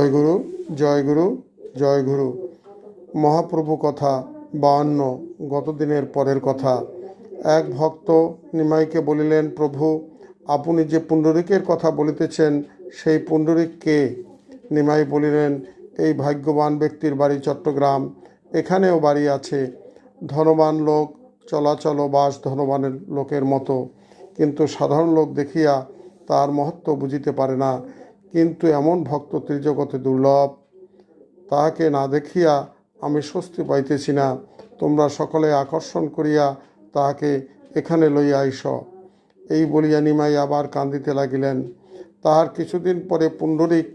জয় গুরু জয় গুরু জয় গুরু মহাপ্রভু কথা বাহান্ন, গতদিনের পরের কথা। এক ভক্ত নিমাইকে বলিলেন, প্রভু, আপনি যে পুণ্ডরিকের কথা বলিতেছেন, সেই পুণ্ডরিক কে? নিমাই বলিলেন, এই ভাগ্যবান ব্যক্তির বাড়ি চট্টগ্রাম। এখানেও বাড়ি আছে। ধনবান লোক, চলাচল বাস ধনবানের লোকের মতো। কিন্তু সাধারণ লোক দেখিয়া তার মহত্ব বুঝিতে পারে না। কিন্তু এমন ভক্ত ত্রিজগতে দুর্লভ, তাহাকে না দেখিয়া আমি স্বস্তি পাইতেছি না। তোমরা সকলে আকর্ষণ করিয়া তাহাকে এখানে লইয়া আইস। এই বলিয়া নিমাই আবার কান্দিতে লাগিলেন। তাহার কিছুদিন পরে পুণ্ডরিক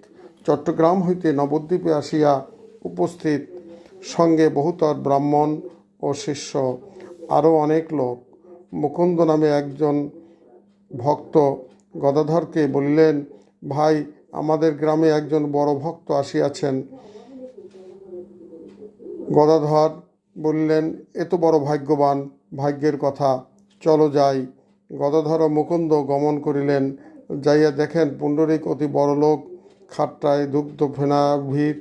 চট্টগ্রাম হইতে নবদ্বীপে আসিয়া উপস্থিত। সঙ্গে বহুতর ব্রাহ্মণ ও শিষ্য, আরও অনেক লোক। মুকুন্দ নামে একজন ভক্ত গদাধরকে বলিলেন, ভাই আমাদের গ্রামে একজন বড় ভক্ত আসিয়াছেন। গদাধর বললেন এত বড় ভাগ্যবান, ভাগ্যের কথা। চলো যাই। গদাধর মুকুন্দ গমন করিলেন। যাইয়া দেখেন পুণ্ডরিক অতি বড় লোক, খাট্টায় দুগ্ধ ফেনা, ভিড়,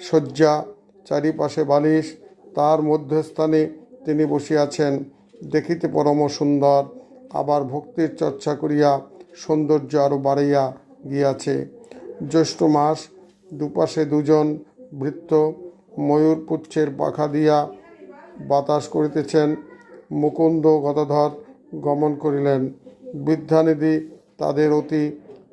শয্যা, চারিপাশে বালিশ। তার মধ্যস্থানে তিনি বসিয়াছেন। দেখিতে পরম সুন্দর। আবার ভক্তির চর্চা করিয়া সৌন্দর্য আরও বাড়াইয়া গিয়াছে। জ্যৈষ্ঠ মাস, দুপাশে দুজন বৃত্ত ময়ূর পুচ্ছের পাখা দিয়া বাতাস করিতেছেন, মুকুন্দ গদাধর গমন করিলেন। বৃদ্ধানিধি তাদের অতি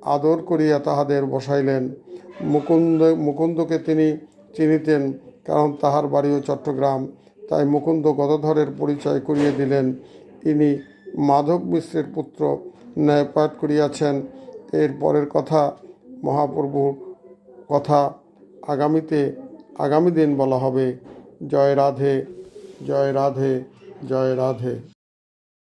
আদর করিয়া তাহাদের বসাইলেন। মুকুন্দ, মুকুন্দকে তিনি চিনিতেন, কারণ তাহার বাড়িও চট্টগ্রাম। তাই মুকুন্দ গদাধরের পরিচয় করিয়ে দিলেন। ইনি মাধব মিশ্রের পুত্র ন্যায়পাঠ করিয়াছেন। এর পরের কথা মহাপ্রভুর কথা আগামীতে আগামী দিন বলা হবে। জয় রাধে জয় রাধে জয় রাধে।